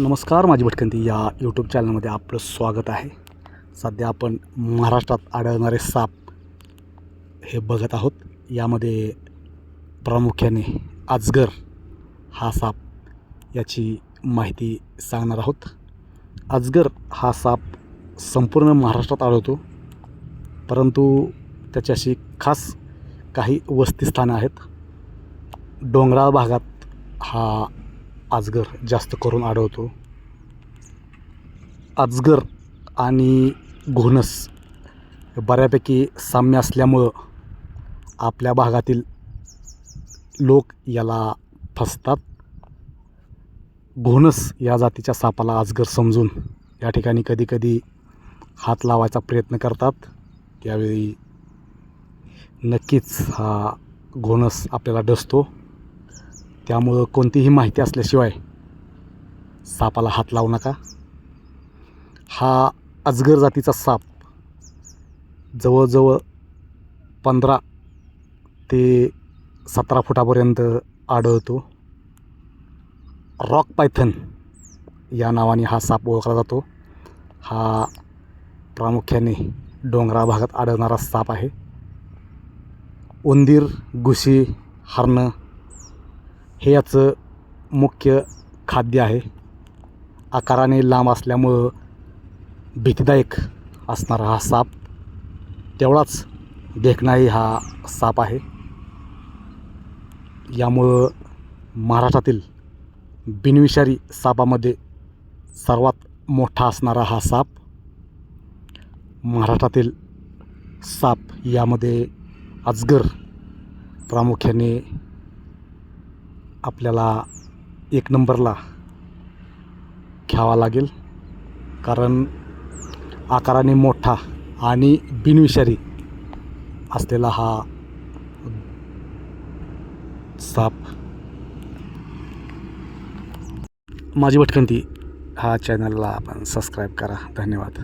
नमस्कार माझी भटकंती. या यूट्यूब चॅनलमध्ये आपलं स्वागत आहे. सध्या आपण महाराष्ट्रात आढळणारे साप हे बघत आहोत. यामध्ये प्रामुख्याने अजगर हा साप याची माहिती सांगणार आहोत. अजगर हा साप संपूर्ण महाराष्ट्रात आढळतो. परंतु त्याच्याशी खास काही वस्तीस्थानं आहेत. डोंगराळ भागात हा अजगर जास्त करून आढळतो. अजगर आणि घोणस बऱ्यापैकी साम्य असल्यामुळं आपल्या भागातील लोक याला फसतात. घोणस या जातीच्या सापाला अजगर समजून या ठिकाणी कधीकधी हात लावायचा प्रयत्न करतात. त्यावेळी नक्कीच हा घोणस आपल्याला डसतो. त्यामुळं कोणतीही माहिती असल्याशिवाय सापाला हात लावू नका. हा अजगर जातीचा साप जवळजवळ पंधरा ते सतरा फुटापर्यंत आढळतो. रॉक पायथन या नावाने हा साप ओळखला जातो. हा प्रामुख्याने डोंगराळ भागात आढळणारा साप आहे. उंदीर घुशी हरणं हे याचं मुख्य खाद्य आहे. आकाराने लांब असल्यामुळं भीतीदायक असणारा हा साप तेवढाच देखणाही हा साप आहे. यामुळं महाराष्ट्रातील बिनविषारी सापामध्ये सर्वात मोठा असणारा हा साप महाराष्ट्रातील साप यामध्ये अजगर प्रामुख्याने आपल्याला एक नंबरला घ्यावा लागेल. कारण आकाराने मोठा आणि बिनविषारी असलेला हा साप. माझी भटकंती हा चॅनलला आपण सबस्क्राईब करा. धन्यवाद.